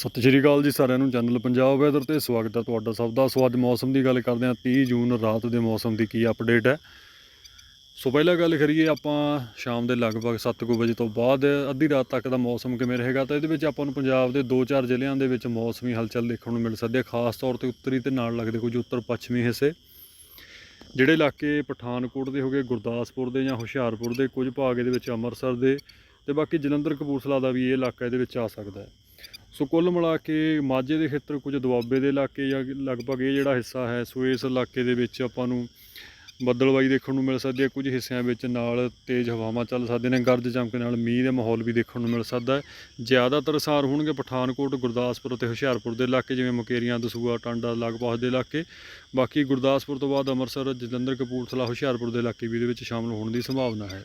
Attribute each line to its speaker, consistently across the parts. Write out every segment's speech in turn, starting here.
Speaker 1: ਸਤਿ ਸ਼੍ਰੀ ਅਕਾਲ ਜੀ ਸਾਰਿਆਂ ਨੂੰ, ਚੈਨਲ ਪੰਜਾਬ ਵੈਦਰ ਤੇ ਸਵਾਗਤ ਹੈ ਤੁਹਾਡਾ ਸਭ ਦਾ। ਸੋ ਅੱਜ ਮੌਸਮ ਦੀ ਗੱਲ ਕਰਦੇ ਹਾਂ 30 ਜੂਨ ਰਾਤ ਦੇ ਮੌਸਮ ਦੀ ਕੀ ਅਪਡੇਟ ਹੈ। ਸੋ ਪਹਿਲਾਂ ਗੱਲ ਕਰੀਏ ਆਪਾਂ ਸ਼ਾਮ ਦੇ ਲਗਭਗ 7:00 ਵਜੇ ਤੋਂ ਬਾਅਦ, ਅੱਧੀ ਰਾਤ ਤੱਕ ਦਾ ਮੌਸਮ ਕਿਵੇਂ ਰਹੇਗਾ ਤਾਂ ਇਹਦੇ ਵਿੱਚ ਆਪਾਂ ਨੂੰ ਪੰਜਾਬ ਦੇ 2-4 ਜ਼ਿਲ੍ਹਿਆਂ ਦੇ ਵਿੱਚ ਮੌਸਮੀ ਹਲਚਲ ਦੇਖਣ ਨੂੰ ਮਿਲ ਸਕਦੀ ਹੈ, ਖਾਸ ਤੌਰ ਤੇ ਉੱਤਰੀ ਤੇ ਨਾਲ ਲੱਗਦੇ ਕੁਝ ਉੱਤਰ ਪੱਛਮੀ ਹਿੱਸੇ। ਜਿਹੜੇ ਇਲਾਕੇ ਪਠਾਨਕੋਟ ਦੇ ਹੋਗੇ ਗੁਰਦਾਸਪੁਰ ਦੇ ਜਾਂ ਹੁਸ਼ਿਆਰਪੁਰ ਦੇ, ਕੁਝ ਭਾਗ ਇਹਦੇ ਵਿੱਚ ਅੰਮ੍ਰਿਤਸਰ ਦੇ ਤੇ ਬਾਕੀ ਜਲੰਧਰ, ਕਪੂਰਥਲਾ ਦਾ ਵੀ ਇਹ ਇਲਾਕਾ ਇਹਦੇ ਵਿੱਚ ਆ ਸਕਦਾ ਹੈ। ਸੋ ਕੁੱਲ ਮਿਲਾ ਕੇ ਮਾਝੇ ਦੇ ਖੇਤਰ ਕੁਝ ਦੁਆਬੇ ਦੇ ਇਲਾਕੇ ਜਾਂ ਲਗਭਗ ਇਹ ਜਿਹੜਾ ਹਿੱਸਾ ਹੈ, ਸੋ ਇਸ ਇਲਾਕੇ ਦੇ ਵਿੱਚ ਆਪਾਂ ਨੂੰ ਬੱਦਲਬਾਈ ਦੇਖਣ ਨੂੰ ਮਿਲ ਸਕਦੀ ਹੈ। ਕੁਝ ਹਿੱਸਿਆਂ ਵਿੱਚ ਨਾਲ ਤੇਜ਼ ਹਵਾਵਾਂ ਚੱਲ ਸਕਦੀਆਂ ਨੇ, ਗਰਜ ਚਮਕ ਨਾਲ ਮੀਂਹ ਦਾ ਮਾਹੌਲ ਵੀ ਦੇਖਣ ਨੂੰ ਮਿਲ ਸਕਦਾ ਹੈ। ਜ਼ਿਆਦਾਤਰ ਸਾਰ ਹੋਣਗੇ ਪਠਾਨਕੋਟ, ਗੁਰਦਾਸਪੁਰ ਅਤੇ ਹੁਸ਼ਿਆਰਪੁਰ ਦੇ ਇਲਾਕੇ, ਜਿਵੇਂ ਮੁਕੇਰੀਆਂ ਦਸੂਆ ਟਾਂਡਾ ਲਗਭਗ ਦੇ ਇਲਾਕੇ। ਬਾਕੀ ਗੁਰਦਾਸਪੁਰ ਤੋਂ ਬਾਅਦ ਅੰਮ੍ਰਿਤਸਰ ਜਲੰਧਰ ਕਪੂਰਥਲਾ, ਹੁਸ਼ਿਆਰਪੁਰ ਦੇ ਇਲਾਕੇ ਵੀ ਇਹਦੇ ਵਿੱਚ ਸ਼ਾਮਲ ਹੋਣ ਦੀ ਸੰਭਾਵਨਾ ਹੈ।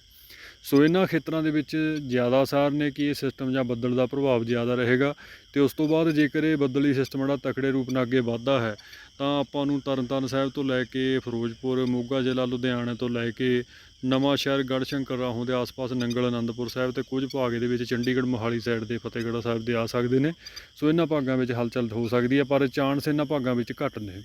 Speaker 1: ਸੋ ਇਹਨਾਂ ਖੇਤਰਾਂ ਦੇ ਵਿੱਚ ਜ਼ਿਆਦਾ ਅਸਾਰ ਨੇ ਕਿ ਇਹ ਸਿਸਟਮ ਜਾਂ ਬੱਦਲ ਦਾ ਪ੍ਰਭਾਵ ਜ਼ਿਆਦਾ ਰਹੇਗਾ ਤੇ ਉਸ ਤੋਂ ਬਾਅਦ ਜੇਕਰ ਇਹ ਬੱਦਲੀ ਸਿਸਟਮ ਜਿਹੜਾ ਤਕੜੇ ਰੂਪ ਨਾਲ ਅੱਗੇ ਵੱਧਦਾ ਹੈ, ਤਾਂ ਆਪਾਂ ਨੂੰ ਤਰਨਤਾਰਨ ਸਾਹਿਬ ਤੋਂ ਲੈ ਕੇ ਫਿਰੋਜ਼ਪੁਰ, ਮੋਗਾ ਜ਼ਿਲ੍ਹਾ, ਲੁਧਿਆਣਾ ਤੋਂ ਲੈ ਕੇ ਨਵਾਂ ਸ਼ਹਿਰ ਗੜਸ਼ੰਕਰ ਰਾਹੋਂ ਦੇ ਆਸ-ਪਾਸ ਨੰਗਲ ਆਨੰਦਪੁਰ ਸਾਹਿਬ ਤੇ ਕੁਝ ਭਾਗ ਦੇ ਵਿੱਚ ਚੰਡੀਗੜ੍ਹ, ਮੋਹਾਲੀ ਸਾਈਡ ਦੇ ਫਤਿਹਗੜ੍ਹ ਸਾਹਿਬ ਦੇ ਆ ਸਕਦੇ ਨੇ। ਸੋ ਇਹਨਾਂ ਭਾਗਾਂ ਵਿੱਚ ਹਲਚਲ ਹੋ ਸਕਦੀ ਹੈ, ਪਰ ਚਾਂਸ ਇਹਨਾਂ ਭਾਗਾਂ ਵਿੱਚ ਘੱਟ ਨੇ।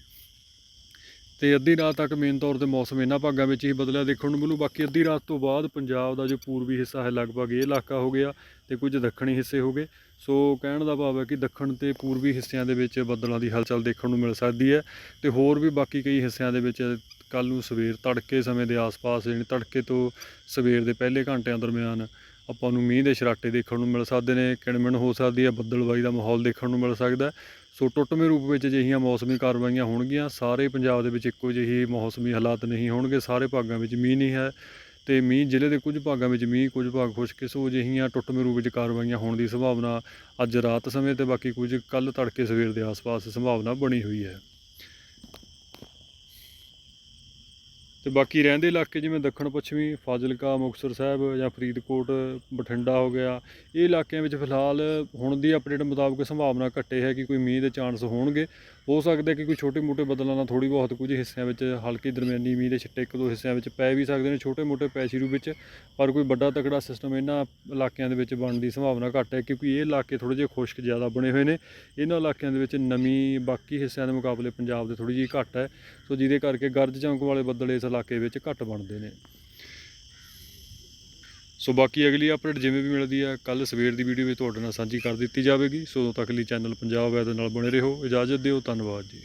Speaker 1: ਤੇ ਅੱਧੀ ਰਾਤ ਤੱਕ ਮੇਨ ਤੌਰ ਤੇ ਮੌਸਮ ਇਹਨਾਂ ਭਾਗਾਂ ਵਿੱਚ ਹੀ ਬਦਲਿਆ ਦੇਖਣ ਨੂੰ ਮਿਲੂ। ਬਾਕੀ ਅੱਧੀ ਰਾਤ ਤੋਂ ਬਾਅਦ ਪੰਜਾਬ ਦਾ ਜੋ ਪੂਰਬੀ ਹਿੱਸਾ ਹੈ, ਲਗਭਗ ਇਹ ਇਲਾਕਾ ਹੋ ਗਿਆ ਤੇ ਕੁਝ ਦੱਖਣੀ ਹਿੱਸੇ ਹੋ ਗਏ। ਸੋ ਕਹਿਣ ਦਾ ਭਾਵ ਹੈ ਕਿ ਦੱਖਣ ਤੇ ਪੂਰਬੀ ਹਿੱਸਿਆਂ ਦੇ ਵਿੱਚ ਬੱਦਲਾਂ ਦੀ ਹਲਚਲ ਦੇਖਣ ਨੂੰ ਮਿਲ ਸਕਦੀ ਹੈ ਤੇ ਹੋਰ ਵੀ ਬਾਕੀ ਕਈ ਹਿੱਸਿਆਂ ਦੇ ਵਿੱਚ ਕੱਲ ਨੂੰ ਸਵੇਰ ਤੜਕੇ ਸਮੇਂ ਦੇ ਆਸ-ਪਾਸ, ਯਾਨੀ ਤੜਕੇ ਤੋਂ ਸਵੇਰ ਦੇ ਪਹਿਲੇ ਘੰਟਿਆਂ ਦਰਮਿਆਨ ਆਪਾਂ ਨੂੰ ਮੀਂਹ ਦੇ ਛਰਾਟੇ ਦੇਖਣ ਨੂੰ ਮਿਲ ਸਕਦੇ ਨੇ, ਕਿਣਮਿਣ ਹੋ ਸਕਦੀ ਹੈ, ਬੱਦਲਬਾਈ ਦਾ ਮਾਹੌਲ ਦੇਖਣ ਨੂੰ ਮਿਲ ਸਕਦਾ ਸੋ ਟੁੱਟਵੇਂ ਰੂਪ ਵਿੱਚ ਅਜਿਹੀਆਂ ਮੌਸਮੀ ਕਾਰਵਾਈਆਂ ਹੋਣਗੀਆਂ। ਸਾਰੇ ਪੰਜਾਬ ਦੇ ਵਿੱਚ ਇੱਕੋ ਜਿਹੀ ਮੌਸਮੀ ਹਾਲਾਤ ਨਹੀਂ ਹੋਣਗੇ। ਸਾਰੇ ਭਾਗਾਂ ਵਿੱਚ ਮੀਂਹ ਨਹੀਂ ਹੈ ਤੇ ਮੀਂਹ, ਜ਼ਿਲ੍ਹੇ ਦੇ ਕੁਝ ਭਾਗਾਂ ਵਿੱਚ ਮੀਂਹ, ਕੁਝ ਭਾਗ ਖੁਸ਼ਕ ਸੋ ਅਜਿਹੀਆਂ ਟੁੱਟਵੇਂ ਰੂਪ ਵਿੱਚ ਕਾਰਵਾਈਆਂ ਹੋਣ ਦੀ ਸੰਭਾਵਨਾ ਅੱਜ ਰਾਤ ਸਮੇਂ ਤੇ ਬਾਕੀ ਕੁਝ ਕੱਲ ਤੜਕੇ ਸਵੇਰ ਦੇ ਆਸ-ਪਾਸ ਸੰਭਾਵਨਾ ਬਣੀ ਹੋਈ ਹੈ। ਤੇ ਬਾਕੀ ਰਹਿੰਦੇ ਇਲਾਕੇ ਜਿਵੇਂ ਦੱਖਣ ਪੱਛਮੀ, ਫਾਜ਼ਿਲਕਾ, ਮੁਕਤਸਰ ਸਾਹਿਬ ਜਾਂ ਫਰੀਦਕੋਟ, ਬਠਿੰਡਾ ਹੋ ਗਿਆ, ਇਹ ਇਲਾਕਿਆਂ ਵਿੱਚ ਫਿਲਹਾਲ ਹੁਣ ਦੀ ਅਪਡੇਟ ਮੁਤਾਬਕ ਸੰਭਾਵਨਾ ਘੱਟੇ ਹੈ ਕਿ ਕੋਈ ਮੀਂਹ ਦੇ ਚਾਂਸ ਹੋਣਗੇ। ਹੋ ਸਕਦਾ ਕਿ ਕੋਈ ਛੋਟੇ-ਮੋਟੇ ਬਦਲਾਂ ਨਾਲ ਥੋੜੀ ਬਹੁਤ ਕੁਝ ਹਿੱਸਿਆਂ ਵਿੱਚ ਹਲਕੀ ਦਰਮਿਆਨੀ ਮੀਂਹ ਦੇ ਛਿੱਟੇ ਇੱਕ ਦੋ ਹਿੱਸਿਆਂ ਵਿੱਚ ਪੈ ਵੀ ਸਕਦੇ ਨੇ ਛੋਟੇ-ਮੋਟੇ ਪੈ ਸ਼ੁਰੂ ਵਿੱਚ, ਪਰ ਕੋਈ ਵੱਡਾ ਤਕੜਾ ਸਿਸਟਮ ਇਹਨਾਂ ਇਲਾਕਿਆਂ ਦੇ ਵਿੱਚ ਬਣਨ ਦੀ ਸੰਭਾਵਨਾ ਘੱਟ ਹੈ, ਕਿਉਂਕਿ ਇਹ ਇਲਾਕੇ ਥੋੜੇ ਜਿਹੇ ਖੁਸ਼ਕ ਜ਼ਿਆਦਾ ਬਣੇ ਹੋਏ ਨੇ। ਇਹਨਾਂ ਇਲਾਕਿਆਂ ਦੇ ਵਿੱਚ ਨਮੀ ਬਾਕੀ ਹਿੱਸਿਆਂ ਦੇ ਮੁਕਾਬਲੇ ਪੰਜਾਬ ਦੇ ਥੋੜੀ ਜਿਹੀ ਘੱਟ ਹੈ। ਸੋ ਜਿਹਦੇ ਕਰਕੇ ਗਰਜ ਚਮਕ ਵਾਲੇ ਬੱਦਲ ਇਸ ਇਲਾਕੇ ਵਿੱਚ ਘੱਟ ਬਣਦੇ ਨੇ। ਸੋ ਬਾਕੀ ਅਗਲੀ ਅਪਡੇਟ ਜਿਵੇਂ ਵੀ ਮਿਲਦੀ ਹੈ ਕੱਲ ਸਵੇਰ ਦੀ ਵੀਡੀਓ ਵਿੱਚ ਤੁਹਾਡੇ ਨਾਲ ਸਾਂਝੀ ਕਰ ਦਿੱਤੀ ਜਾਵੇਗੀ। ਸੋ ਉਦੋਂ ਤੱਕ ਲਈ ਚੈਨਲ ਪੰਜਾਬ ਵੈਦਰ ਨਾਲ ਬਣੇ ਰਹੋ। ਇਜਾਜ਼ਤ ਦਿਓ। ਧੰਨਵਾਦ ਜੀ।